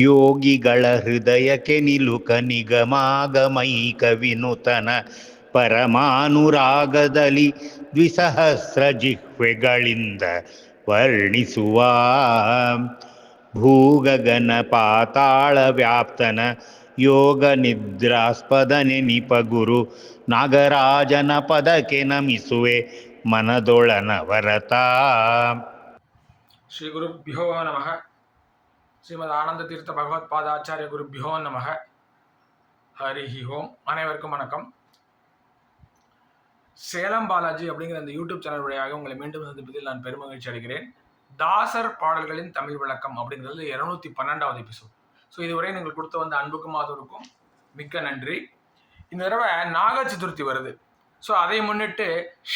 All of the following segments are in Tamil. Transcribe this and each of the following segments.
ಯೋಗಿಗಳ ಹೃದಯಕ್ಕೆ ನಿಲುಕ ನಿಗಮಾಗಮೈಕ ವಿನುತನ ಪರಮಾನುರಾಗದಲ್ಲಿ ದ್ವಿಸಹಸ್ರ ಜಿಹ್ವೆಗಳಿಂದ ವರ್ಣಿಸುವ ಭೂಗಗನ ಪಾತಾಳ ವ್ಯಾಪ್ತನ ಯೋಗ ನಿದ್ರಾಸ್ಪದ ನೆನಿಪ ಗುರು ನಾಗರಾಜನ ಪದಕ್ಕೆ ನಮಿಸುವೆ ಮನದೊಳನ ವರತ ಶ್ರೀ ಗುರುಭ್ಯೋ ನಮಃ. ஸ்ரீமத் ஆனந்த தீர்த்த பகவத் பாதாச்சாரிய குருபியோ நமக. ஹரிஹி ஓம். அனைவருக்கும் வணக்கம். சேலம் பாலாஜி அப்படிங்கிற அந்த யூடியூப் சேனல் வழியாக உங்களை மீண்டும் சந்திப்பதில் நான் பெருமகிழ்ச்சி அடைகிறேன். தாசர் பாடல்களின் தமிழ் விளக்கம் அப்படிங்கிறது இருநூத்தி பன்னெண்டாவது எபிசோட் ஸோ இதுவரை நீங்கள் கொடுத்த வந்த அன்புக்கும் ஆதரவுக்கும் மிக்க நன்றி. இந்த தடவை நாக சதுர்த்தி வருது. ஸோ அதை முன்னிட்டு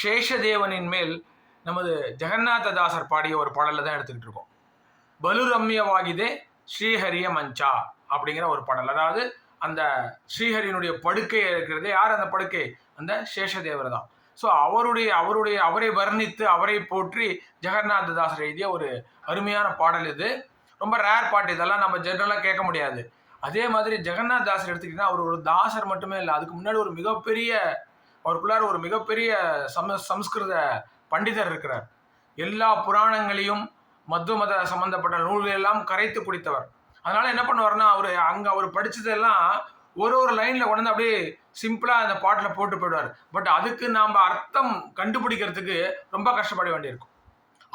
சேஷதேவனின் மேல் நமது ஜெகநாத தாசர் பாடிய ஒரு பாடலில் தான் எடுத்துக்கிட்டு இருக்கோம். பலுரம்யவாகிதே ஸ்ரீஹரிய மஞ்சா அப்படிங்கிற ஒரு பாடல். அதாவது அந்த ஸ்ரீஹரியினுடைய படுக்கை இருக்கிறதே. யார் அந்த படுக்கை? அந்த சேஷதேவர் தான். ஸோ அவருடைய அவருடைய அவரை வர்ணித்து அவரை போற்றி ஜெகநாத தாசர் எழுதிய ஒரு அருமையான பாடல் இது. ரொம்ப ரேர் பாட்டு. இதெல்லாம் நம்ம ஜென்ரலாக கேட்க முடியாது. அதே மாதிரி ஜெகநாத் தாசர் எடுத்துக்கிட்டிங்கன்னா அவர் ஒரு தாசர் மட்டுமே இல்லை. அதுக்கு முன்னாடி ஒரு மிகப்பெரிய அவருக்குள்ளார ஒரு மிகப்பெரிய சம சம்ஸ்கிருத பண்டிதர் இருக்கிறார். எல்லா புராணங்களையும் மது மத சம்பந்தப்பட்ட நூல்கள் எல்லாம் கரைத்து குடித்தவர் அதனால என்ன பண்ணுவார்னா அவர் அங்கே அவர் படித்ததெல்லாம் ஒரு ஒரு லைனில் கொண்டு அப்படியே சிம்பிளாக அந்த பாட்டில் போட்டு போயிடுவார். பட் அதுக்கு நாம் அர்த்தம் கண்டுபிடிக்கிறதுக்கு ரொம்ப கஷ்டப்பட வேண்டியிருக்கும்.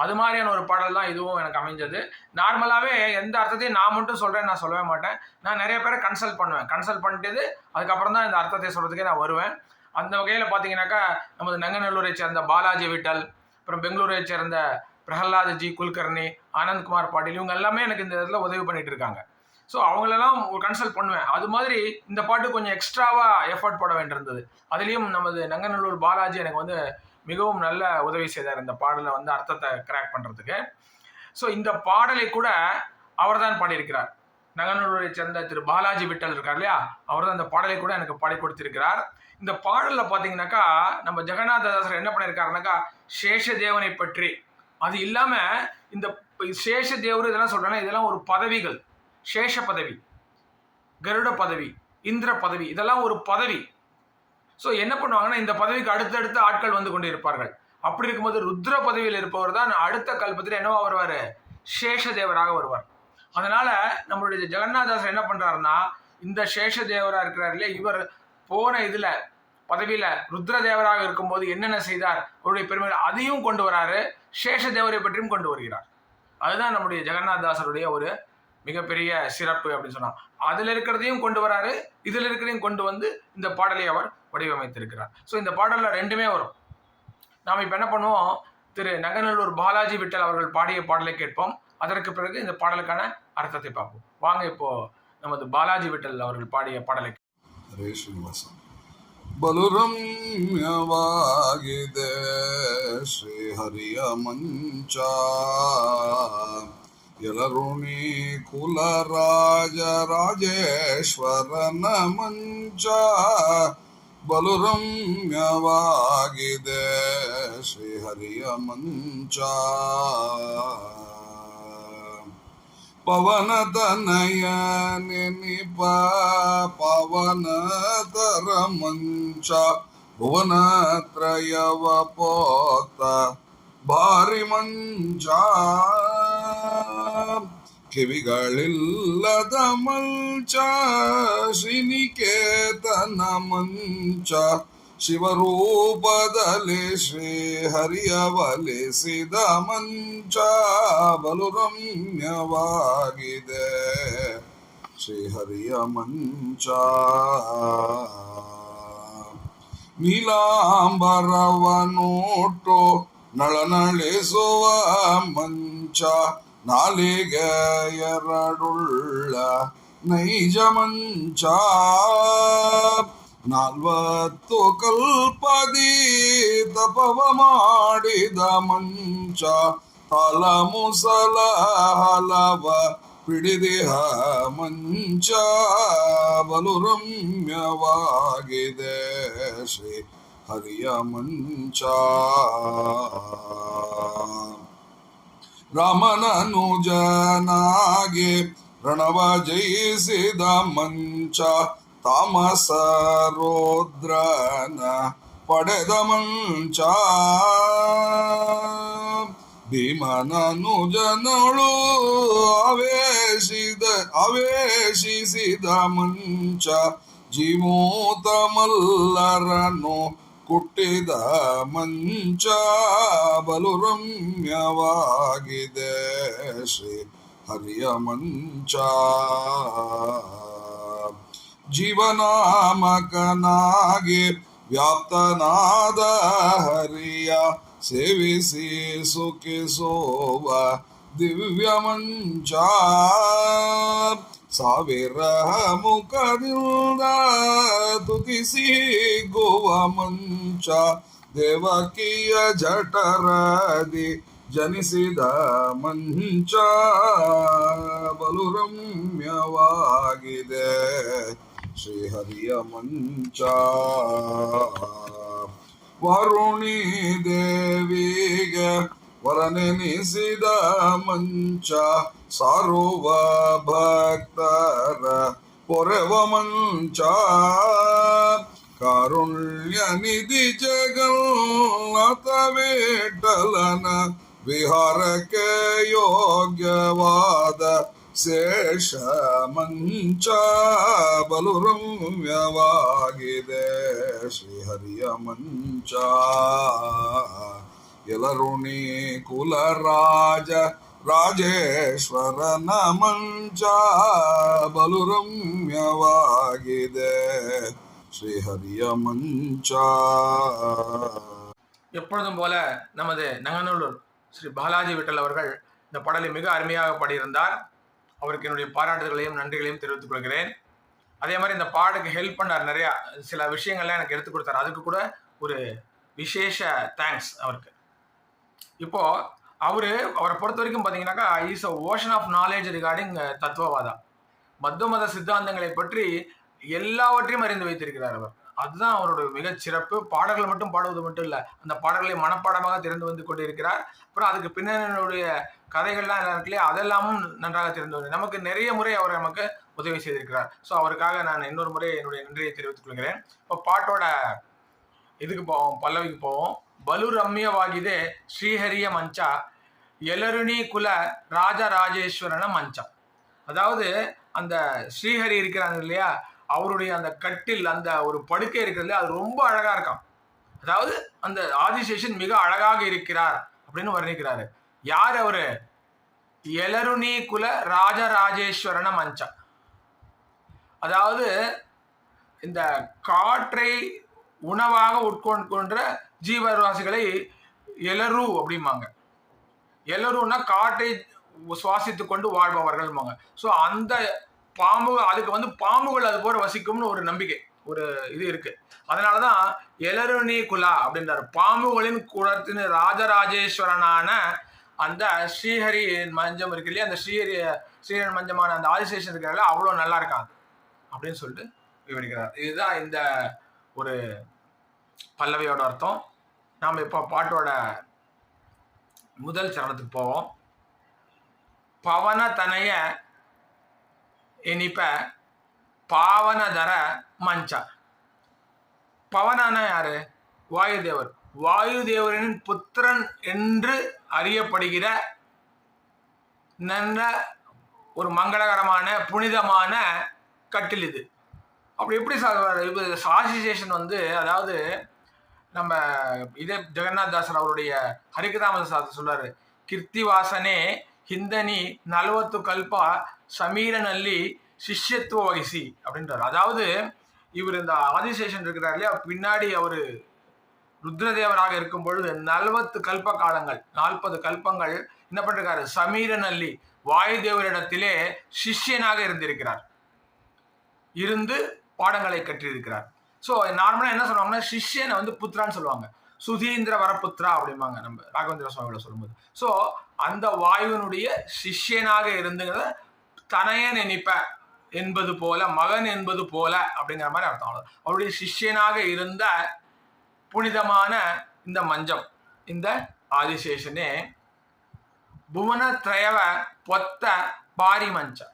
அது மாதிரியான ஒரு பாடல் தான் இதுவும் எனக்கு அமைஞ்சது. நார்மலாகவே எந்த அர்த்தத்தையும் நான் மட்டும் சொல்கிறேன் நான் சொல்லவே மாட்டேன். நான் நிறைய பேரை கன்சல்ட் பண்ணுவேன். கன்சல்ட் பண்ணிட்டு அதுக்கப்புறம் தான் இந்த அர்த்தத்தை சொல்கிறதுக்கே நான் வருவேன். அந்த வகையில் பார்த்தீங்கன்னாக்கா நமது நங்கநல்லூரை சேர்ந்த பாலாஜி விட்டல் அப்புறம் பெங்களூரை சேர்ந்த பிரஹலாத்ஜி குல்கர்ணி ஆனந்த் குமார் பாட்டீல் இவங்க எல்லாமே எனக்கு இந்த இடத்துல உதவி பண்ணிட்டு இருக்காங்க. ஸோ அவங்களெல்லாம் ஒரு கன்சல்ட் பண்ணுவேன். அது மாதிரி இந்த பாட்டு கொஞ்சம் எக்ஸ்ட்ராவாக எஃபர்ட் போட வேண்டியிருந்தது. அதுலேயும் நமது நங்கநல்லூர் பாலாஜி எனக்கு வந்து மிகவும் நல்ல உதவி செய்தார் இந்த பாடலை வந்து அர்த்தத்தை கிராக் பண்ணுறதுக்கு ஸோ இந்த பாடலை கூட அவர் தான் பாடியிருக்கிறார். நங்கநல்லூரை சேர்ந்த திரு பாலாஜி விட்டல் இருக்கார் இல்லையா? அவர் தான் இந்த பாடலை கூட எனக்கு பாடி கொடுத்திருக்கிறார். இந்த பாடலில் பார்த்தீங்கன்னாக்கா நம்ம ஜெகநாத தாசர் என்ன பண்ணியிருக்காருனாக்கா சேஷதேவனை பற்றி அது இல்லாமல் இந்த சேஷ தேவர் இதெல்லாம் சொல்கிறேன்னா இதெல்லாம் ஒரு பதவிகள். சேஷ பதவி கருட பதவி இந்திர பதவி இதெல்லாம் ஒரு பதவி. ஸோ என்ன பண்ணுவாங்கன்னா இந்த பதவிக்கு அடுத்தடுத்து ஆட்கள் வந்து கொண்டு இருப்பார்கள். அப்படி இருக்கும்போது ருத்ர பதவியில் இருப்பவர் தான் அடுத்த கல்பத்தில் என்னவா வருவார்? சேஷதேவராக வருவார். அதனால நம்மளுடைய ஜெகநாதாசர் என்ன பண்ணுறாருன்னா இந்த சேஷதேவரா இருக்கிறார் இல்லையா இவர் போன இதில் பதவியில் ருத்ர ருத்ரதேவராக இருக்கும்போது என்னென்ன செய்தார்? அவருடைய பெருமைகள் அதையும் கொண்டு வராரு. சேஷதேவரை பற்றியும் கொண்டு வருகிறார். அதுதான் நம்முடைய ஜெகநாதாசருடைய ஒரு மிகப்பெரிய சிறப்பு அப்படின்னு சொன்னா. அதில் இருக்கிறதையும் கொண்டு வராரு இதில் இருக்கிறதையும் கொண்டு வந்து இந்த பாடலை அவர் வடிவமைத்திருக்கிறார். ஸோ இந்த பாடலில் ரெண்டுமே வரும். நாம் இப்போ என்ன பண்ணுவோம்? திரு நங்கநல்லூர் பாலாஜி விட்டல் அவர்கள் பாடிய பாடலை கேட்போம். அதற்கு பிறகு இந்த பாடலுக்கான அர்த்தத்தை பார்ப்போம். வாங்க இப்போ நமது பாலாஜி விட்டல் அவர்கள் பாடிய பாடலை ಹರೇ ಶ್ರೀನಿವಾಸ ಬಲುರಮ್ಯವಾಗಿದೆ ಶ್ರೀಹರಿಯ ಮಂಚ ಯಲರುಣಿ ಕುಲರಾಜ ರಾಜೇಶ್ವರನ ಮಂಚ ಬಲುರಮ್ಯವಾಗಿದೆ ಶ್ರೀಹರಿಯ ಮಂಚ ಪವನ ತನಯ ನೆನಿಪ ಪವನ ತರ ಮಂಚ ಭುವನ ತ್ರಯವ ಪೋತ ಭಾರಿ ಮಂಚ ಕಿವಿಗಳಿಲ್ಲದ ಮಂಚ ಶ್ರೀನಿಕೇತನ ಮಂಚ ಶಿವರೂಪದಲ್ಲಿ ಶ್ರೀ ಹರಿಯ ಒಲಿಸಿದ ಮಂಚ ಬಲು ರಮ್ಯವಾಗಿದೆ ಶ್ರೀಹರಿಯ ಮಂಚ. ನೀಲಾಂಬರವನೋಟು ನಳನಳಿಸುವ ಮಂಚ, ನಾಲಿಗೆ ಎರಡುಳ್ಳ ನೈಜ ಮಂಚ. ನಾಲ್ವತ್ತು ಕಲ್ಪದಿ ತಪವ ಮಾಡಿದ ಮಂಚ, ಹಲ ಮುಸಲ ಹಲವ ಪಿಡಿದಿಹ ಮಂಚ ಬಲು ರಮ್ಯವಾಗಿದೆ ಶ್ರೀ ಹರಿಯ ಮಂಚ. ರಾಮನನುಜನಾಗೆ ರಣವ ಜಯಿಸಿದ ಮಂಚ ತಾಮಸ ರೋದ್ರನ ಪಡೆದ ಮಂಚ. ಭೀಮನನು ಜನಳು ಅವೇಶಿದ ಅವೇಶಿಸಿದ ಮಂಚ. ಜೀಮೂತ ಮಲ್ಲರನು ಕುಟ್ಟಿದ ಮಂಚ. ಬಲು ರಮ್ಯವಾಗಿದೆ ಶ್ರೀ ಹರಿಯ ಮಂಚ. ಜೀವನಾಮಕನಾಗಿ ವ್ಯಾಪ್ತನಾದ ಹರಿಯ ಸೇವಿಸಿ ಸುಖಿಸೋವ ದಿವ್ಯ ಮಂಚ. ಸಾವಿರ ಮುಖದಿಂದ ತುತಿಸಿ ಗೋವ ಮಂಚ. ದೇವಕಿಯ ಜಠರದಿ ಜನಿಸಿದ ಮಂಚ. ಬಲು ರಮ್ಯವಾಗಿದೆ. ಶ್ರೀಹರಿಯ ಮಂಚ ವರುಣಿ ದೇವಿಗೆ ವರನೆನಿಸಿದ ಮಂಚ ಸಾರುವ ಭಕ್ತರ ಪೊರೆವ ಮಂಚ ಕಾರುಣ್ಯ ನಿಧಿ ಜಗನ್ನಾಥ ವಿಠಲನ ವಿಹಾರಕ್ಕೆ ಯೋಗ್ಯವಾದ ಶೇಷ ಮಂಚ ಬಲು ರಮ್ಯವಾಗಿದೆ ಶ್ರೀಹರಿಯ ಮಂಚ ಎಲರುಣಿ ಕುಲರಾಜ ರಾಜೇಶ್ವರನ ಮಂಚ ಬಲು ರಮ್ಯವಾಗಿದೆ ಶ್ರೀಹರಿಯ ಮಂಚ எப்பொழுதும் போல நமது நங்கநல்லூர் ஸ்ரீ பாலாஜி விட்டல் அவர்கள் இந்த பாடலை மிக அருமையாக பாடியிருந்தார் அவருக்கு என்னுடைய பாராட்டுதல்களையும் நன்றிகளையும் தெரிவித்துக் கொள்கிறேன். அதே மாதிரி இந்த பாடுக்கு ஹெல்ப் பண்ணார் நிறையா சில விஷயங்கள்லாம் எனக்கு எடுத்து கொடுத்தாரு. அதுக்கு கூட ஒரு விசேஷ தேங்க்ஸ் அவருக்கு. இப்போது அவர் அவரை பொறுத்த வரைக்கும் பார்த்தீங்கன்னாக்கா is a ocean of knowledge regarding தத்துவவாதா. மத்த மத சித்தாந்தங்களை பற்றி எல்லாவற்றையும் அறிந்து வைத்திருக்கிறார் அவர். அதுதான் அவருடைய மிக சிறப்பு. பாடல்கள் மட்டும் பாடுவது மட்டும் இல்லை அந்த பாடல்களை மனப்பாடமாக தெரிந்து வந்து கொண்டிருக்கிறார். அப்புறம் அதுக்கு பின்னணியுடைய கதைகள்லாம் எல்லாம் இருக்கு அதெல்லாமும் நன்றாக தெரிந்து நமக்கு நிறைய முறை அவர் நமக்கு உதவி செய்திருக்கிறார். ஸோ அவருக்காக நான் இன்னொரு முறை என்னுடைய நன்றியை தெரிவித்துக் கொள்கிறேன். இப்போ பாட்டோட இதுக்கு போவோம் பல்லவிக்கு போவோம். பலு ரம்யவாகிதே ஸ்ரீஹரிய மஞ்சா எலருணி குல ராஜராஜேஸ்வரன மஞ்சம் அதாவது அந்த ஸ்ரீஹரி இருக்கிறாங்க இல்லையா? அவருடைய அந்த கட்டில் அந்த ஒரு படுக்கை இருக்கிறது அது ரொம்ப அழகாக இருக்கான் அதாவது அந்த ஆதிசேஷன் மிக அழகாக இருக்கிறார் அப்படின்னு வர்ணிக்கிறாரு. யார் அவரு? எலருணி குல ராஜராஜேஸ்வரன மஞ்சம் அதாவது இந்த காற்றை உணவாக உட்கொண்ட ஜீவராசிகளை எலரு அப்படிம்பாங்க. எலருன்னா காற்றை சுவாசித்து கொண்டு வாழ்பவர்கள்பாங்க ஸோ அந்த பாம்பு அதுக்கு வந்து பாம்புகள் அது போல வசிக்கும்னு ஒரு நம்பிக்கை ஒரு இது இருக்கு. அதனால தான் எலருணி குலா அப்படின்றார். பாம்புகளின் குலத்தின் ராஜராஜேஸ்வரனான அந்த ஸ்ரீஹரி மஞ்சம் இருக்கு இல்லையா? அந்த ஸ்ரீஹரி ஸ்ரீஹரி மஞ்சமான அந்த ஆதிசேஷன் இருக்கிறால அவ்வளோ நல்லா இருக்காது அப்படின்னு சொல்லிட்டு விவரிக்கிறார். இதுதான் இந்த ஒரு பல்லவியோட அர்த்தம். நாம் இப்போ பாட்டோட முதல் சரணத்துக்கு போவோம். பவன தனைய இனிப்ப பாவனதர மஞ்சா. பவனான யாரு? வாயுதேவர். வாயுதேவரின் புத்திரன் என்று அறியப்படுகிற நல்ல ஒரு மங்களகரமான புனிதமான கட்டில் இது. அப்படி எப்படி இது சாசிசேஷன் வந்து அதாவது நம்ம இதே ஜெகநாத் தாசர் அவருடைய ஹரிகதாமத சாஸ்திரம் சொல்றாரு கிருத்திவாசனே ஹிந்தனி நல்வத்து கல்பா சமீரநல்லி சிஷ்யத்துவ வகிசி அப்படின்றார். அதாவது இவர் இந்த ஆதிசேஷன் இருக்கிறார் இல்லையா பின்னாடி அவர் ருத்ரதேவராக இருக்கும் பொழுது நல்வத்து கல்ப காலங்கள் நாற்பது கல்பங்கள் என்ன பண்ணிருக்காரு? சமீரநல்லி வாயுதேவரிடத்திலே சிஷ்யனாக இருந்திருக்கிறார். இருந்து பாடங்களை கற்றிருக்கிறார். ஸோ நார்மலாக என்ன சொல்லுவாங்கன்னா சிஷ்யனை வந்து புத்திரான்னு சொல்லுவாங்க. சுதீந்திர வரப்புத்ரா அப்படிம்பாங்க நம்ம ராகவேந்திர சுவாமியோட சொல்லும்போது. ஸோ அந்த வாயுவினுடைய சிஷ்யனாக இருந்துங்கிறத தனையன் நினைப்ப என்பது போல மகன் என்பது போல அப்படிங்கிற மாதிரி அர்த்தம். அவருடைய சிஷ்யனாக இருந்த புனிதமான இந்த மஞ்சம் இந்த ஆதிசேஷனே புவன திரையவ பொத்த பாரி மஞ்சம்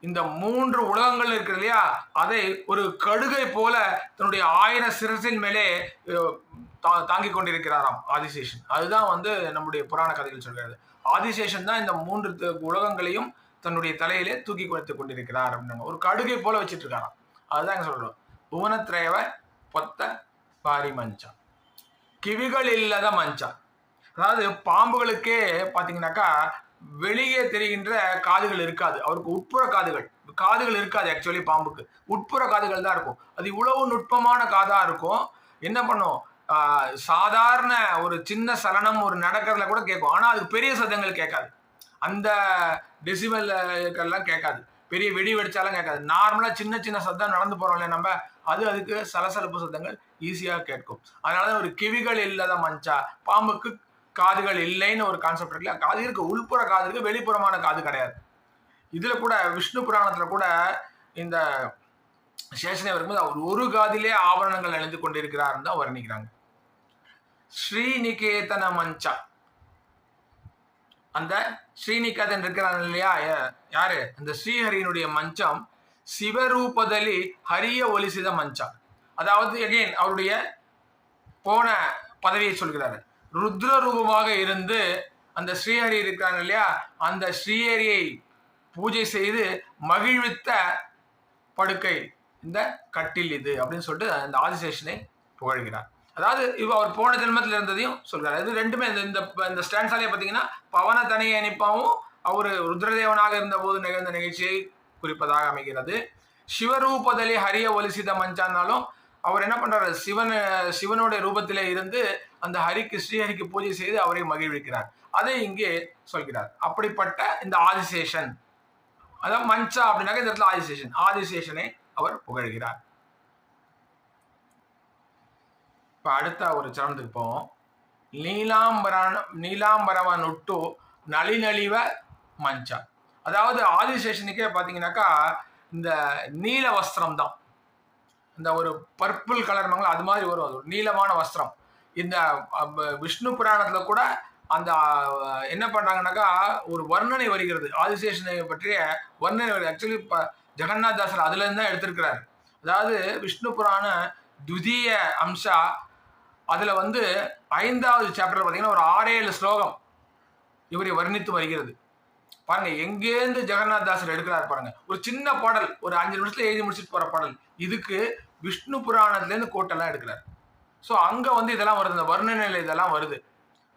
இந்த மூன்று உலகங்கள் இருக்கு இல்லையா? அதை ஒரு கடுகை போல தன்னுடைய ஆயிரம் சிரசின் மேலே தா- தாங்கிக் கொண்டிருக்கிறாராம் ஆதிசேஷன். அதுதான் வந்து நம்முடைய புராண கதைகள் சொல்கிறது. ஆதிசேஷன் தான் இந்த மூன்று த- உலகங்களையும் தன்னுடைய தலையிலே தூக்கி வைத்துக் கொண்டிருக்கிறார் அப்படின்னாங்க ஒரு கடுகை போல வச்சுட்டு இருக்காராம். அதுதான் இங்க சொல்றோம். புவனத்ரேவ பொத்த பாரி மஞ்சா கிவிகள் இல்லாத மஞ்சா. அதாவது பாம்புகளுக்கே பார்த்தீங்கன்னாக்கா வெளியே தெரிகின்ற காதுகள் இருக்காது. அவருக்கு உட்புற காதுகள். காதுகள் இருக்காது ஆக்சுவலி பாம்புக்கு. உட்புற காதுகள் தான் இருக்கும். அது இவ்வளவு நுட்பமான காதாக இருக்கும். என்ன பண்ணும்? சாதாரண ஒரு சின்ன சலனம் ஒரு நடக்கிறதுல கூட கேட்கும். ஆனால் அதுக்கு பெரிய சதங்கள் கேட்காது. அந்த டெசிபல்லாம் கேட்காது. பெரிய வெடி வெடிச்சாலும் கேட்காது. நார்மலாக சின்ன சின்ன சத்தம் நடந்து போகிறோம் இல்லையா நம்ம. அது அதுக்கு சலசலப்பு சத்தங்கள் ஈஸியாக கேட்கும். அதனால ஒரு கிவிகள் இல்லாத மஞ்சா பாம்புக்கு காதுகள் இல்லைன்னு ஒரு கான்செப்ட் இருக்குல்ல காது இருக்கு உள்புற காது இருக்கு வெளிப்புறமான காது கிடையாது. இதில் கூட விஷ்ணு புராணத்தில் கூட இந்த சேஷனை வரும்போது அவர் ஒரு காதிலே ஆபரணங்கள் அணிந்து கொண்டிருக்கிறார் தான் வர்ணிக்கிறாங்க. ஸ்ரீநிகேதன மஞ்சா. அந்த ஸ்ரீநிகேதன் இருக்கிறான் இல்லையா யாரு? அந்த ஸ்ரீஹரியினுடைய மஞ்சம் சிவரூபதலி ஹரிய ஒலிசித மஞ்சா. அதாவது எகெயின் அவருடைய போன பதவியை சொல்கிறாரு. ருத்ர ரூபமாக இருந்து அந்த ஸ்ரீஹரி இருக்கிறாங்க இல்லையா? அந்த ஸ்ரீஹரியை பூஜை செய்து மகிழ்வித்த படுக்கை இந்த கட்டில் இது அப்படின்னு சொல்லிட்டு அந்த ஆதிசேஷனை புகழ்கிறார். அதாவது இவ அவர் போன ஜென்மத்தில் இருந்ததையும் சொல்கிறார். இது ரெண்டுமே இந்த இந்த இந்த ஸ்டான்ஸாலே பார்த்தீங்கன்னா பவன தனியை அனுப்பாவும் அவர் ருத்ரதேவனாக இருந்தபோது நிகழ்ந்த நிகழ்ச்சியை குறிப்பதாக அமைகிறது. சிவரூபதலி ஹரிய ஒலிசித மஞ்சானாலும் அவர் என்ன பண்ணுறாரு சிவன் சிவனுடைய ரூபத்திலே இருந்து அந்த ஹரிக்கு ஸ்ரீஹரிக்கு பூஜை செய்து அவரை மகிழ்விக்கிறார். அதை இங்கே சொல்கிறார். அப்படிப்பட்ட இந்த ஆதிசேஷன் அதான் மஞ்சா அப்படின்னாக்க இந்த இடத்துல ஆதிசேஷன் ஆதிசேஷனை அவர் புகழ்கிறார். இப்போ அடுத்த ஒரு சரணத்துக்கு போவோம். நீலாம்பரான நீலாம்பரவ நொட்டு நளிநலிவ மஞ்சா. அதாவது ஆதிசேஷனுக்கே பார்த்தீங்கன்னாக்கா இந்த நீல வஸ்திரம் தான் இந்த ஒரு பர்பிள் கலர் மங்களம் அது மாதிரி வரும் அது. ஒரு நீளமான வஸ்திரம். இந்த விஷ்ணு புராணத்தில் கூட அந்த என்ன பண்ணுறாங்கனாக்கா ஒரு வர்ணனை வருகிறது. ஆதிசேஷனை பற்றிய வர்ணனை வருது. ஆக்சுவலி இப்போ ஜெகநாத் தாசர் அதுலேருந்து தான் எடுத்திருக்கிறார். அதாவது விஷ்ணு புராண துதிய அம்சா அதில் வந்து ஐந்தாவது சாப்டர் பார்த்தீங்கன்னா ஒரு ஆறேழு ஸ்லோகம் இவரை வர்ணித்து வருகிறது. பாருங்க எங்கேருந்து ஜெகநாத் தாசர் எடுக்கிறார் பாருங்க. ஒரு சின்ன பாடல் ஒரு அஞ்சு நிமிஷத்துல எழுதி முடிச்சுட்டு போற பாடல். இதுக்கு விஷ்ணு புராணத்துலேருந்து கோட்டெல்லாம் எடுக்கிறார். ஸோ அங்கே வந்து இதெல்லாம் வருது. இந்த வர்ணநிலை இதெல்லாம் வருது.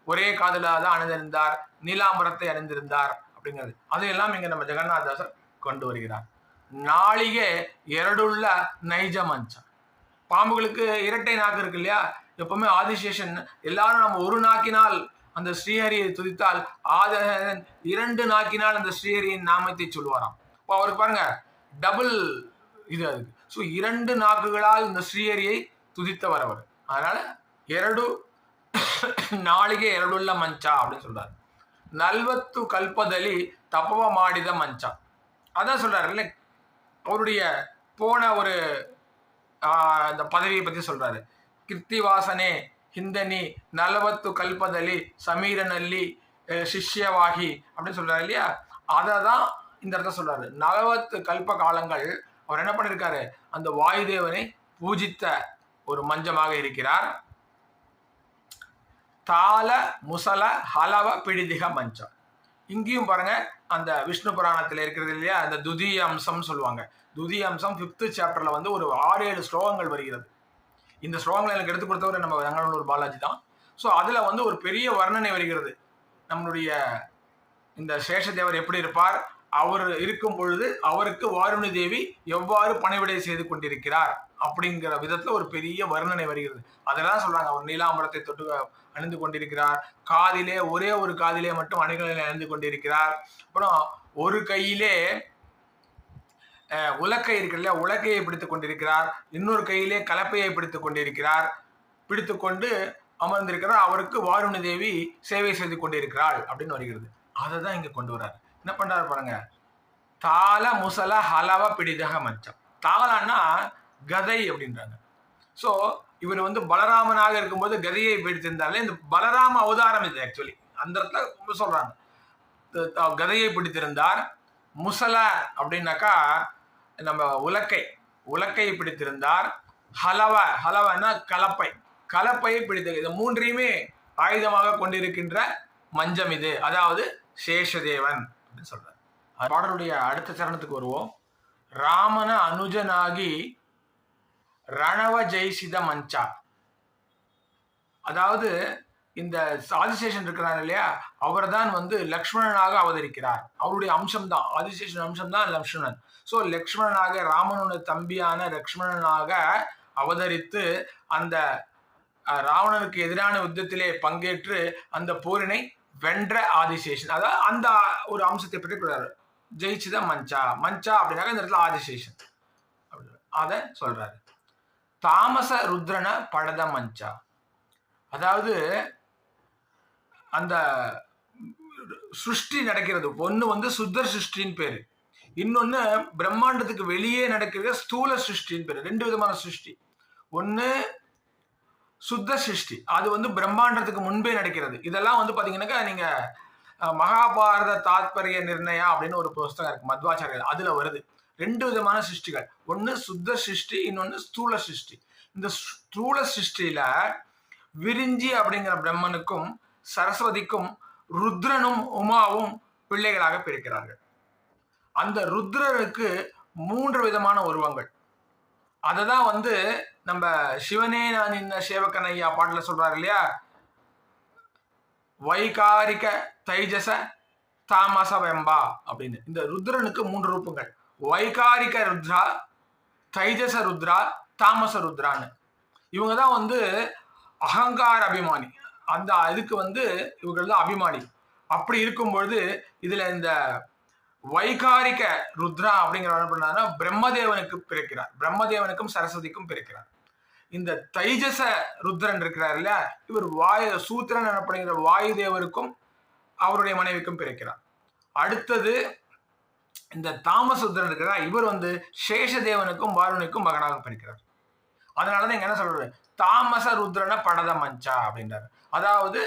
ஒரே காதலாக தான் அணிந்திருந்தார் நீலாம்பரத்தை அணிந்திருந்தார் அப்படிங்கிறது. அதையெல்லாம் இங்கே நம்ம ஜெகநாத் தாசர் கொண்டு வருகிறார். நாளிகே இரடுள்ள நைஜ மஞ்சம் பாம்புகளுக்கு இரட்டை நாக்கு இருக்கு இல்லையா? எப்பவுமே ஆதிசேஷன் எல்லாரும் நம்ம ஒரு நாக்கினால் அந்த ஸ்ரீஹரியை துதித்தால் ஆதன் இரண்டு நாக்கினால் அந்த ஸ்ரீஹரியின் நாமத்தை சொல்லுவாராம் இப்போ அவருக்கு பாருங்க டபுள் இது அதுக்கு ஸோ இரண்டு நாக்குகளால் இந்த ஸ்ரீஹரியை துதித்தவர் அவர் அதனால ಎರಡು ನಾಳಿಗೆ ಎರಡುಳ್ಳ ಮಂಚ அப்படின்னு சொல்றாரு நல்வத்து கல்பதலி தப்பவ மாடித மஞ்சா அதான் சொல்றாரு இல்லை அவருடைய போன ஒரு ஆஹ், இந்த பதவியை பற்றி சொல்றாரு கிருத்திவாசனே ஹிந்தனி நலவத்து கல்பதலி சமீரனல்லி சிஷ்யவாகி அப்படின்னு சொல்கிறாரு இல்லையா? அதை தான் இந்த இடத்த சொல்கிறாரு நலவத்து கல்ப காலங்கள் அவர் என்ன பண்ணியிருக்காரு அந்த வாயுதேவனை பூஜித்த ஒரு மஞ்சமாக இருக்கிறார். தாள முசல ஹலவ பிடிதிக மஞ்சம். இங்கேயும் பாருங்க அந்த விஷ்ணு புராணத்தில் இருக்கிறது இல்லையா? அந்த துதி அம்சம்னு சொல்லுவாங்க. துதி அம்சம் ஃபிஃப்த்து சாப்டரில் வந்து ஒரு ஆறு ஏழு ஸ்லோகங்கள் வருகிறது. இந்த ஸ்லோகங்களை எனக்கு எடுத்து கொடுத்தவர் நம்ம வெங்கடலூர் பாலாஜி தான். ஸோ அதில் வந்து ஒரு பெரிய வர்ணனை வருகிறது. நம்மளுடைய இந்த சேஷதேவர் எப்படி இருப்பார்? அவர் இருக்கும் பொழுது அவருக்கு வாருணி தேவி எவ்வாறு பணிவிடை செய்து கொண்டிருக்கிறார்? அப்படிங்கிற விதத்தில் ஒரு பெரிய வர்ணனை வருகிறது. அதெல்லாம் சொல்கிறாங்க அவர் நீலாம்பரத்தை தொட்டு அணிந்து கொண்டிருக்கிறார். காதிலே ஒரே ஒரு காதிலே மட்டும் அணிகளை அணிந்து கொண்டிருக்கிறார். அப்புறம் ஒரு கையிலே உலக்கை இருக்கு உலக்கையை பிடித்து கொண்டிருக்கிறார். இன்னொரு கையிலே கலப்பையை பிடித்து கொண்டிருக்கிறார். பிடித்துக்கொண்டு அமர்ந்திருக்கிறார். அவருக்கு வாருணி தேவி சேவை செய்து கொண்டிருக்கிறாள் அப்படின்னு வருகிறது. அதை தான் இங்கே கொண்டு வர்றாரு. என்ன பண்ணுறாரு பாருங்க. தாள முசல ஹலவ பிடிதக மச்சம் தாளான்னா கதை அப்படின்றாங்க. ஸோ இவர் வந்து பலராமனாக இருக்கும்போது கதையை பிடித்திருந்தாலே இந்த பலராம அவதாரம் இது ஆக்சுவலி அந்த இடத்துல சொல்கிறாங்க கதையை பிடித்திருந்தார். முசல அப்படின்னாக்கா நம்ம உலக்கை உலக்கையை பிடித்திருந்தார். ஹலவ ஹலவன்னா கலப்பை. கலப்பையை பிடித்த இது மூன்றையுமே ஆயுதமாக கொண்டிருக்கின்ற மஞ்சம் இது. அதாவது சேஷதேவன் அப்படின்னு சொல்றார். பாடலுடைய அடுத்த சரணத்துக்கு வருவோம். ராமன அனுஜனாகி ரணவ ஜெய்சித மஞ்சா. அதாவது இந்த ஆதிசேஷன் இருக்கிறார் இல்லையா? அவர் தான் வந்து லக்ஷ்மணனாக அவதரிக்கிறார். அவருடைய அம்சம் தான் ஆதிசேஷன் அம்சம் தான் லக்ஷ்மணன். ஸோ லக்ஷ்மணனாக ராமனோட தம்பியான லக்ஷ்மணனாக அவதரித்து அந்த ராவணனுக்கு எதிரான யுத்தத்திலே பங்கேற்று அந்த போரினை வென்ற ஆதிசேஷன். அதாவது அந்த ஒரு அம்சத்தை பற்றி கூறாரு. ஜெயிச்சுதான் மஞ்சா? மஞ்சா அப்படின்னாக்க இந்த இடத்துல ஆதிசேஷன். அதை சொல்றாரு. தாமச ருத்ரன படத மஞ்சா. அதாவது அந்த சிருஷ்டி நடக்கிறது. ஒன்று வந்து சுத்தர் சிருஷ்டின்னு பேர். இன்னொன்று பிரம்மாண்டத்துக்கு வெளியே நடக்கிற ஸ்தூல சிருஷ்டின்னு பேர். ரெண்டு விதமான சிருஷ்டி. ஒன்று சுத்த சிருஷ்டி. அது வந்து பிரம்மாண்டத்துக்கு முன்பே நடக்கிறது. இதெல்லாம் வந்து பார்த்தீங்கன்னாக்கா நீங்கள் மகாபாரத தாத்பரிய நிர்ணயா அப்படின்னு ஒரு புஸ்தகம் இருக்குது மத்வாச்சாரியர். அதில் வருது. ரெண்டு விதமான சிருஷ்டிகள். ஒன்று சுத்த சிருஷ்டி இன்னொன்று ஸ்தூல சிருஷ்டி. இந்த ஸ்தூல சிருஷ்டியில் விரிஞ்சி அப்படிங்கிற பிரம்மனுக்கும் சரஸ்வதிக்கும் ருத்ரனும் உமாவும் பிள்ளைகளாக பிறக்கிறார்கள். அந்த ருத்ரருக்கு மூன்று விதமான உருவங்கள். அதை தான் வந்து நம்ம சிவனே நான் இந்த சேவகன் ஐயா பாட்டில் சொல்கிறார் இல்லையா? வைகாரிக தைஜச தாமச வெம்பா அப்படின்னு. இந்த ருத்ரனுக்கு மூன்று ரூபங்கள். வைகாரிக ருத்ரா தைஜச ருத்ரா தாமச ருத்ரான்னு. இவங்க தான் வந்து அகங்கார அபிமானி. அந்த இதுக்கு வந்து இவர்கள் தான் அபிமானி. அப்படி இருக்கும்பொழுது இதில் இந்த வைகாரிக ருத்ரா அப்படிங்கிறவர் என்ன பண்ணார்னா பிரம்மதேவனுக்கு பிறக்கிறார். பிரம்மதேவனுக்கும் சரஸ்வதிக்கும் பிறக்கிறார். இந்த தைஜச ருத்ரன் இருக்கிறார் இல்லையா? இவர் வாயு சூத்திரன் எனப்படுகிற வாயு தேவருக்கும் அவருடைய மனைவிக்கும் பிறக்கிறார். அடுத்தது இந்த தாமசுத்திரன் இருக்கிறார். இவர் வந்து சேஷதேவனுக்கும் வாருணிக்கும் மகனாக பிறக்கிறார். அதனாலதான் இங்க என்ன சொல்கிறது தாமச ருத்ரன படத மஞ்சா அப்படின்றாரு. அதாவது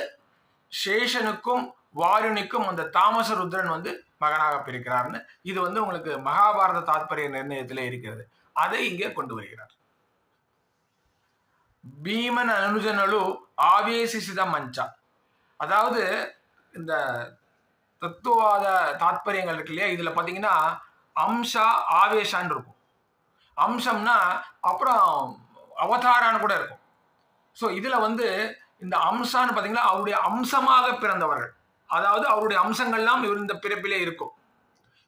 சேஷனுக்கும் வாருணிக்கும் அந்த தாமச ருத்ரன் வந்து மகனாக பிரிக்கிறார்னு இது வந்து உங்களுக்கு மகாபாரத தாத்பரிய நிர்ணயத்திலே இருக்கிறது. அதை இங்கே கொண்டு வருகிறார். பீமன் அனுஜனலு ஆவேசிசித மஞ்சா. அதாவது இந்த தத்துவாத தாத்பரியங்கள் இருக்கு இல்லையா? இதில் பார்த்தீங்கன்னா அம்சா ஆவேஷான்னு இருக்கும். அம்சம்னா அப்புறம் அவதாரான்னு கூட இருக்கும். ஸோ இதில் வந்து இந்த அம்சான்னு பார்த்தீங்கன்னா அவருடைய அம்சமாக பிறந்தவர்கள். அதாவது அவருடைய அம்சங்கள்லாம் இவர் இந்த பிறப்பிலே இருக்கும்.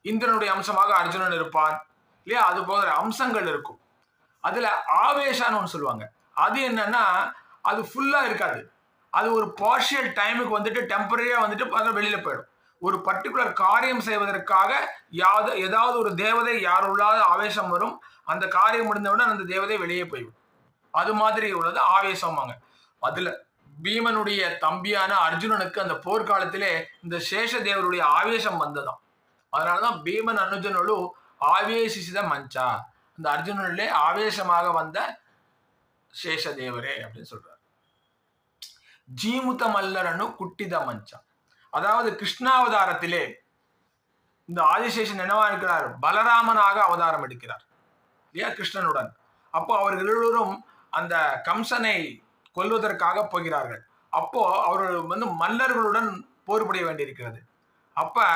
இந்திரனுடைய அம்சமாக அர்ஜுனன் இருப்பான் இல்லையா? அது போகிற அம்சங்கள் இருக்கும். அதில் ஆவேஷான்னு ஒன்று சொல்லுவாங்க. அது என்னன்னா அது ஃபுல்லாக இருக்காது. அது ஒரு பார்ஷியல் டைமுக்கு வந்துட்டு டெம்பரரியாக வந்துட்டு பார்த்தா வெளியில் போயிடும். ஒரு பர்டிகுலர் காரியம் செய்வதற்காக யாவது ஏதாவது ஒரு தேவதை யாருள்ளாத ஆவேசம் வரும். அந்த காரியம் முடிந்தவுடன் அந்த தேவதை வெளியே போய்விடும். அது மாதிரி உள்ளது ஆவேசமாங்க அதுல பீமனுடைய தம்பியான அர்ஜுனனுக்கு அந்த போர்க்காலத்திலே இந்த சேஷதேவருடைய ஆவேசம் வந்ததாம். அதனாலதான் பீமன் அனுஜனோடு ஆவேசிசித மஞ்சா. அந்த அர்ஜுனனிலே ஆவேசமாக வந்த சேஷதேவரே அப்படின்னு சொல்றாரு. ஜீமுத மல்லரனு குட்டித மஞ்சா. அதாவது கிருஷ்ணாவதாரத்திலே இந்த ஆதிசேஷன் என்னவா இருக்கிறார்? பலராமனாக அவதாரம் எடுக்கிறார். இல்லையா? கிருஷ்ணனுடன். அப்போ அவர்கள் இருவரும் அந்த கம்சனை கொல்வதற்காக போகிறார்கள். அப்போ அவர்கள் வந்து மல்லர்களுடன் போர் புரிய வேண்டியிருக்கிறது. அப்ப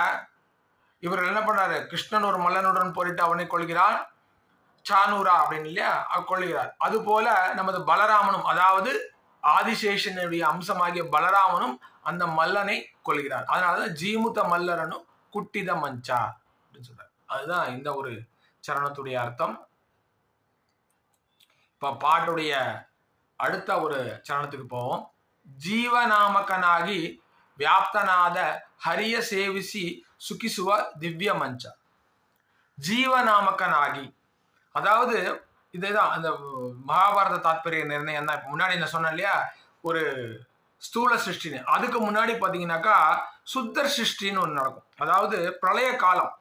இவர்கள் என்ன பண்றாரு? கிருஷ்ணன் ஒரு மல்லனுடன் போரிட்டு அவனை கொள்கிறார் சானூரா அப்படின்னு இல்லையா? கொள்கிறார் அது போல நமது பலராமனும் அதாவது ஆதிசேஷனுடைய அம்சமாகிய பலராமனும் அந்த மல்லனை கொள்கிறார் அதனாலதான் ஜீமுத மல்லரனும் குட்டித மஞ்சா அப்படின்னு சொல்றார். அதுதான் இந்த ஒரு சரணத்துடைய அர்த்தம். இப்போ பாட்டுடைய அடுத்த ஒரு சரணத்துக்கு போவோம். ஜீவநாமகனாகி வியாப்தநாத ஹரிய சேவிசி சுகிசுவ திவ்ய மஞ்ச. ஜீவநாமக்கனாகி. அதாவது இதுதான் அந்த மகாபாரத தாத்பரிய நிர்ணயம் தான் இப்போ முன்னாடி நான் சொன்னேன் இல்லையா? ஒரு ஸ்தூல சிருஷ்டின்னு. அதுக்கு முன்னாடி பார்த்தீங்கன்னாக்கா சுத்தர் சிருஷ்டின்னு ஒன்று நடக்கும். அதாவது பிரளய காலம்.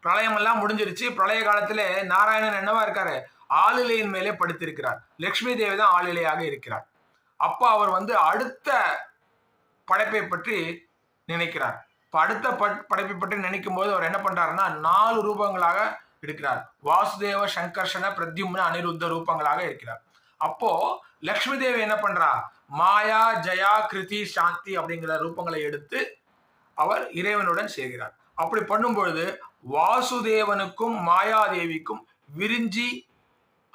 பிரளயம் எல்லாம் முடிஞ்சிருச்சு. பிரளய காலத்தில் நாராயணன் என்னவா இருக்காரு? ஆளிலையின் மேலே படுத்திருக்கிறார். லக்ஷ்மி தேவி தான் ஆளிலையாக இருக்கிறார். அப்போ அவர் வந்து அடுத்த படைப்பை பற்றி நினைக்கிறார். இப்போ அடுத்த பட்- படைப்பை பற்றி நினைக்கும் போது அவர் என்ன பண்ணுறாருன்னா நாலு ரூபங்களாக இருக்கிறார் வாசுதேவ சங்கர்ஷன பிரத்யும்ன அனிருத்த ரூபங்களாக இருக்கிறார். அப்போ லக்ஷ்மி தேவி என்ன பண்றா? மாயா ஜயா கிருதி சாந்தி அப்படிங்கிற ரூபங்களை எடுத்து அவர் இறைவனுடன் சேர்கிறார். அப்படி பண்ணும்பொழுது வாசுதேவனுக்கும் மாயாதேவிக்கும் விரிஞ்சி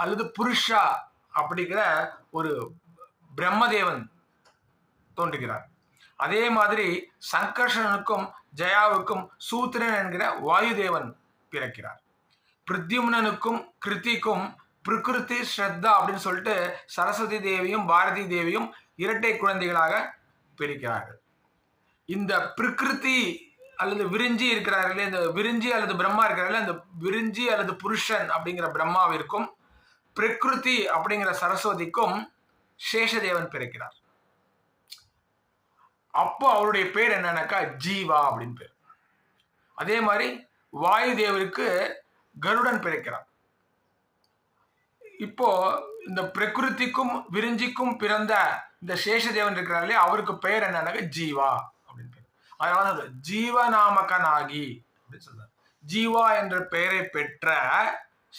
அல்லது புருஷா அப்படிங்கிற ஒரு பிரம்மதேவன் தோன்றுகிறார். அதே மாதிரி சங்கர்ஷனுக்கும் ஜெயாவுக்கும் சூத்திரன் என்கிற வாயுதேவன் பிறக்கிறார். பிரத்யும்னனுக்கும் கிருத்திக்கும் பிரகிருதி ஸ்ரத்தா அப்படின்னு சொல்லிட்டு சரஸ்வதி தேவியும் பாரதி தேவியும் இரட்டை குழந்தைகளாக பிரிக்கிறார்கள். இந்த பிரகிருதி அல்லது விரிஞ்சி இருக்கிறார்களே இந்த விரிஞ்சி அல்லது பிரம்மா இருக்கிறார்களே அந்த விரிஞ்சி அல்லது புருஷன் அப்படிங்கிற பிரம்மாவிற்கும் பிரகிருதி அப்படிங்கிற சரஸ்வதிக்கும் சேஷதேவன் பிறக்கிறார். அப்போ அவருடைய பேர் என்னன்னாக்கா ஜீவா அப்படின்னு பேர். அதே மாதிரி வாயு தேவருக்கு கருடன் பிறக்கிறார். இப்போ இந்த பிரகிருதிக்கும் விரிஞ்சிக்கும் பிறந்த இந்த சேஷதேவன் இருக்கிறார்களே அவருக்கு பெயர் என்னன்னாக்க ஜீவா அப்படின்னு பேர். அதனால ஜீவநாமகனாகி அப்படின்னு சொல்றாரு. ஜீவா என்ற பெயரை பெற்ற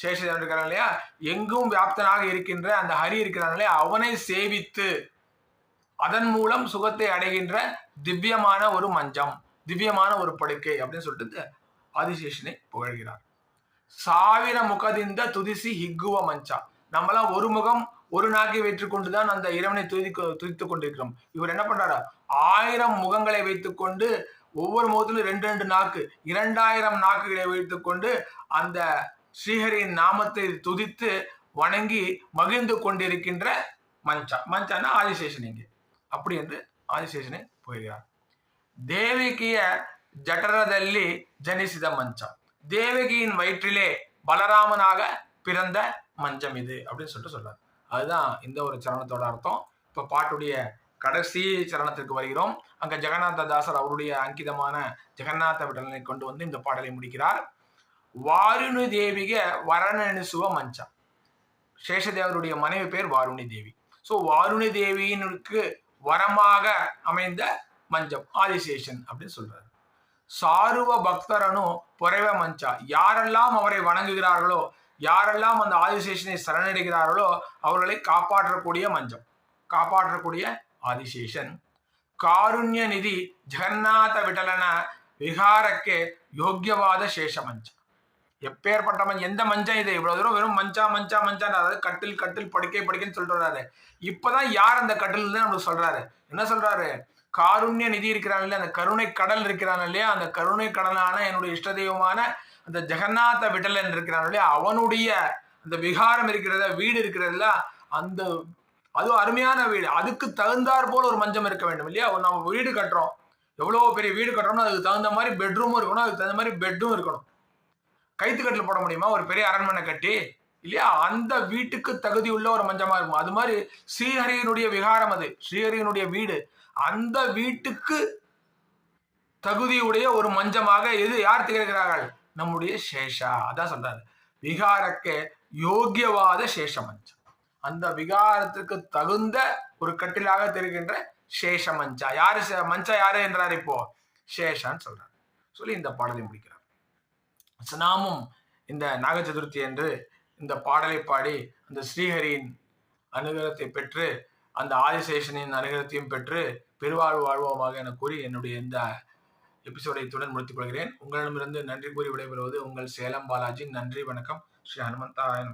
சேஷதேவன் இருக்கிறாங்க இல்லையா எங்கும் வியாப்தனாக இருக்கின்ற அந்த ஹரி இருக்கிறாங்க இல்லையா அவனை சேவித்து அதன் மூலம் சுகத்தை அடைகின்ற திவ்யமான ஒரு மஞ்சம் திவ்யமான ஒரு படுக்கை அப்படின்னு சொல்லிட்டு ஆதிசேஷனை புகழ்கிறார். சாவிர முகதிந்த துதிசி ஹிக்குவ மஞ்சா. நம்மளாம் ஒரு முகம் ஒரு நாக்கை வைத்துக்கொண்டு தான் அந்த இறைவனை துதி துதித்து கொண்டிருக்கிறோம். இவர் என்ன பண்றாரு? ஆயிரம் முகங்களை வைத்துக்கொண்டு ஒவ்வொரு முகத்திலும் ரெண்டு ரெண்டு நாக்கு இரண்டாயிரம் நாக்குகளை வைத்துக்கொண்டு அந்த ஸ்ரீஹரியின் நாமத்தை துதித்து வணங்கி மகிழ்ந்து கொண்டிருக்கின்ற மஞ்சா. மஞ்சானா ஆதிசேஷன் இங்கே. அப்படி என்று ಆದಿಶೇಷನೇ ಪೋಯಿರಾರ್ ದೇವಿಕಿಯ ಜಠರದಲ್ಲಿ ಜನಿಸಿದ மஞ்சம். தேவகியின் வயிற்றிலே பலராமனாக பிறந்த மஞ்சம் இது அப்படின்னு சொல்லிட்டு சொல்றாரு. அதுதான் இந்த ஒரு சரணத்தோட அர்த்தம். இப்போ பாட்டுடைய கடைசி சரணத்திற்கு வருகிறோம். அங்கே ஜெகநாத தாசர் அவருடைய அங்கிதமான ஜெகநாத விடலனை கொண்டு வந்து இந்த பாடலை முடிக்கிறார். வாருணி தேவிக வரணெனிசுவ மஞ்சம் சேஷதேவருடைய மனைவி பேர் வாருணி தேவி ஸோ வாருணி தேவியினுக்கு வரமாக அமைந்த மஞ்சம் ஆதிசேஷன் அப்படின்னு சொல்றாரு சாருவ பக்தரனு பொறைவ மஞ்சா யாரெல்லாம் அவரை வணங்குகிறார்களோ யாரெல்லாம் அந்த ஆதிசேஷனை சரணடைகிறார்களோ அவர்களை காப்பாற்றக்கூடிய மஞ்சம் காப்பாற்றக்கூடிய ஆதிசேஷன் ಕಾರುಣ್ಯ ನಿಧಿ ಜಗನ್ನಾಥ ವಿಠಲನ ವಿಹಾರಕ್ಕೆ ಯೋಗ್ಯವಾದ ಶೇಷ ಮಂಚ எப்பேற்பட்ட மஞ்சள் எந்த மஞ்சம் இது? இவ்வளவு தூரம் வெறும் மஞ்சா மஞ்சா மஞ்சா அதாவது கட்டில் கட்டில் படுக்கை படுக்கைன்னு சொல்றாரு. வர்றாரு இப்பதான் யார் அந்த கட்டில் நம்மளுக்கு சொல்றாரு. என்ன சொல்றாரு? காருண்ய நிதி இருக்கிறான் இல்லையா? அந்த கருணை கடல் இருக்கிறான் இல்லையா? அந்த கருணை கடலான என்னுடைய இஷ்ட தெய்வமான அந்த ஜெகநாத விட்டலன் இருக்கிறான் இல்லையா? அவனுடைய அந்த விகாரம் இருக்கிறத? வீடு இருக்கிறதுல அந்த அது அருமையான வீடு. அதுக்கு தகுந்தாற் போல ஒரு மஞ்சம் இருக்க வேண்டும் இல்லையா? நம்ம வீடு கட்டுறோம். எவ்வளோ பெரிய வீடு கட்டுறோம்னா அதுக்கு தகுந்த மாதிரி பெட்ரூமும் இருக்கணும். அதுக்கு தகுந்த மாதிரி பெட்டும் இருக்கணும். கைத்துக்கட்டில் போட முடியுமா? ஒரு பெரிய அரண்மனை கட்டி இல்லையா? அந்த வீட்டுக்கு தகுதி உள்ள ஒரு மஞ்சமா இருக்கும். அது மாதிரி ஸ்ரீஹரியினுடைய விகாரம் அது. ஸ்ரீஹரியனுடைய வீடு. அந்த வீட்டுக்கு தகுதியுடைய ஒரு மஞ்சமாக எது? யார் திகழ்கிறார்கள் நம்முடைய சேஷா. அதான் சொல்றாரு. விகாரக்க யோக்கியவாத சேஷ மஞ்சம் அந்த விகாரத்திற்கு தகுந்த ஒரு கட்டிலாக தெரிகின்ற சேஷ மஞ்சா யாரு சே- மஞ்சா யாரு என்றார் இப்போ? சேஷான்னு சொல்றாரு. சொல்லி இந்த பாடலை முடிக்கிறார். நாமும் இந்த நாக சதுர்த்தி என்று இந்த பாடலை பாடி அந்த ஸ்ரீஹரியின் அனுகிரகத்தை பெற்று அந்த ஆதிசேஷனின் அனுகிரகத்தையும் பெற்று பெருவாழ்வு வாழ்வோமாக என கூறி என்னுடைய இந்த எபிசோடை இத்துடன் முடித்துக் கொள்கிறேன். உங்களிடமிருந்து நன்றி கூறி விடைபெறுவது உங்கள் சேலம் பாலாஜி. நன்றி வணக்கம். ஸ்ரீ ஹனுமந்தாய